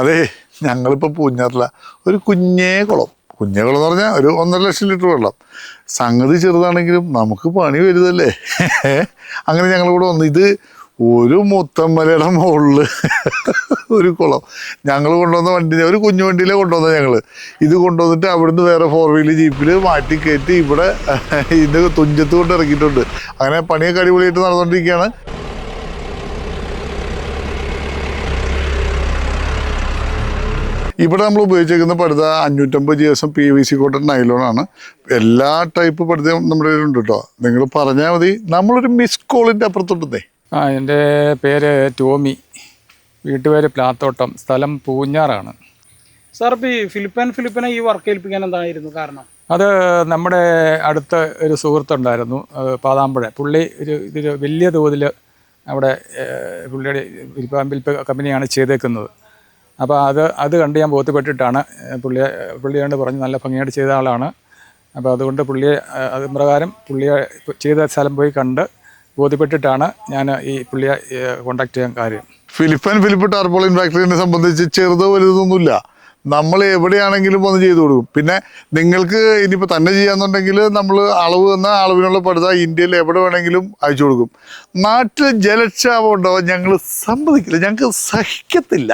അതെ ഞങ്ങളിപ്പോൾ പൂഞ്ഞാറില്ല ഒരു കുഞ്ഞേ കുളം. കുഞ്ഞേ കുളം എന്ന് പറഞ്ഞാൽ ഒരു ഒന്നര ലക്ഷം ലിറ്റർ വെള്ളം. സംഗതി ചെറുതാണെങ്കിലും നമുക്ക് പണി വരുതല്ലേ അങ്ങനെ ഞങ്ങൾ കൂടെ വന്നു. ഇത് ഒരു മുത്തമ്മലയുടെ മുകളിൽ ഒരു കുളം. ഞങ്ങൾ കൊണ്ടുവന്ന വണ്ടി ഒരു കുഞ്ഞു വണ്ടിയിലെ കൊണ്ടുവന്നത് ഞങ്ങൾ ഇത് കൊണ്ടുവന്നിട്ട് അവിടുന്ന് വേറെ ഫോർ വീലർ ജീപ്പിൽ മാറ്റി കയറ്റി ഇവിടെ ഇതിന്റെ തുഞ്ചത്ത് കൊണ്ട് ഇറക്കിയിട്ടുണ്ട്. അങ്ങനെ പണിയൊക്കെ അടിപൊളിയായിട്ട് നടന്നുകൊണ്ടിരിക്കുകയാണ് ഇവിടെ നമ്മൾ ഉപയോഗിച്ചേക്കുന്ന പടുത അഞ്ഞൂറ്റമ്പത് G S M P V C cotton നൈലോണാണ് എല്ലാ ടൈപ്പ് പടുതയും നമ്മുടെ കയ്യിലുണ്ട് കേട്ടോ. നിങ്ങൾ പറഞ്ഞാൽ മതി. നമ്മളൊരു മിസ് കോളിന്റെ അപ്പുറത്തുണ്ടേ ആ എന്റെ പേര് ടോമി. വീട്ടുപേര് പ്ലാത്തോട്ടം. സ്ഥലം പൂഞ്ഞാറാണ്. സാർ ഇപ്പോൾ ഈ ഫിലിപ്പൻ ഫിലിപ്പിനെ ഈ വർക്ക് ഏൽപ്പിക്കാൻ എന്തായിരുന്നു കാരണം? അത് നമ്മുടെ അടുത്ത ഒരു സുഹൃത്തുണ്ടായിരുന്നു പാതാമ്പുഴ. പുള്ളി ഒരു ഇതൊരു വലിയ തോതിൽ അവിടെ പുള്ളിയുടെ പുള്ളിയുടെ വിൽപ്പ കമ്പനിയാണ് ചെയ്തേക്കുന്നത്. അപ്പോൾ അത് അത് കണ്ട് ഞാൻ ബോധ്യപ്പെട്ടിട്ടാണ് പുള്ളിയെ പുള്ളിയോട് പറഞ്ഞ് നല്ല ഭംഗിയായിട്ട് ചെയ്ത ആളാണ്. അപ്പോൾ അതുകൊണ്ട് പുള്ളിയെ അത് പ്രകാരം പുള്ളിയെ ചെയ്ത സ്ഥലം പോയി കണ്ട് ബോധ്യപ്പെട്ടിട്ടാണ് ഞാൻ ഈ പുള്ളിയെ കോണ്ടാക്ട് ചെയ്യാൻ കാര്യം. ഫിലിപ്പൻ ഫിലിപ്പ് ടാർപോളിൻ ഫാക്ടറിനെ സംബന്ധിച്ച് ചെറുതോ വലുതൊന്നുമില്ല. നമ്മൾ എവിടെയാണെങ്കിലും ഒന്ന് ചെയ്തു കൊടുക്കും. പിന്നെ നിങ്ങൾക്ക് ഇനിയിപ്പോൾ തന്നെ ചെയ്യാന്നുണ്ടെങ്കിൽ നമ്മൾ അളവ് തന്ന അളവിനുള്ള പടുത ഇന്ത്യയിൽ എവിടെ വേണമെങ്കിലും അയച്ചു കൊടുക്കും. നാട്ടിൽ ജലക്ഷാമം ഉണ്ടാവും ഞങ്ങൾ സമ്മതിക്കില്ല. ഞങ്ങൾക്ക് സഹിക്കത്തില്ല.